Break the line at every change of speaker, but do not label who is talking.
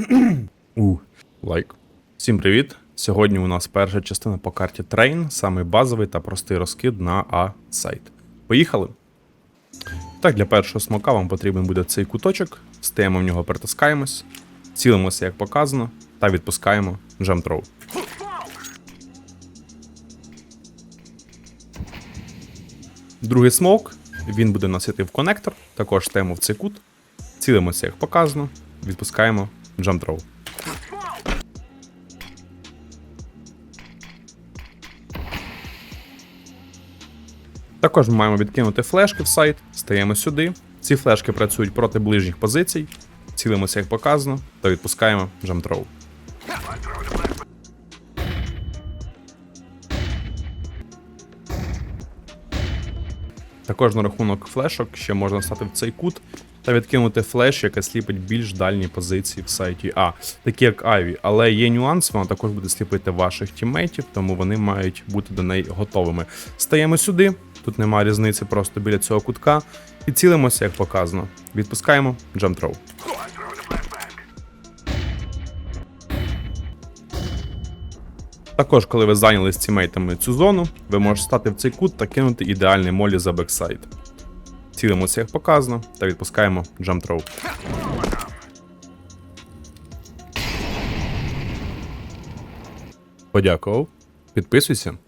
У, лайк. Всім привіт! Сьогодні у нас перша частина по карті Train, самий базовий та простий розкид на А-сайт. Поїхали! Так, для першого смока вам потрібен буде цей куточок. Стаємо в нього, притискаємось, цілимося, як показано, та відпускаємо джамтроу. Другий смок, він буде нас йти в конектор, також стаємо в цей кут, цілимося, як показано, відпускаємо джамтроу. Також ми маємо відкинути флешки в сайт, стаємо сюди. Ці флешки працюють проти ближніх позицій, цілимося як показано, та відпускаємо джамтроу. Також на рахунок флешок ще можна стати в цей кут та відкинути флеш, яка сліпить більш дальні позиції в сайті А, такі як Айві. Але є нюанс, вона також буде сліпити ваших тіммейтів, тому вони мають бути до неї готовими. Стаємо сюди, тут немає різниці, просто біля цього кутка, і цілимося, як показано. Відпускаємо джамтроу. Також, коли ви зайняли з тімейтами цю зону, ви можете стати в цей кут та кинути ідеальний молі за бексайд. Цілимося, як показано, та відпускаємо джамтроу. Подякував. Підписуйся.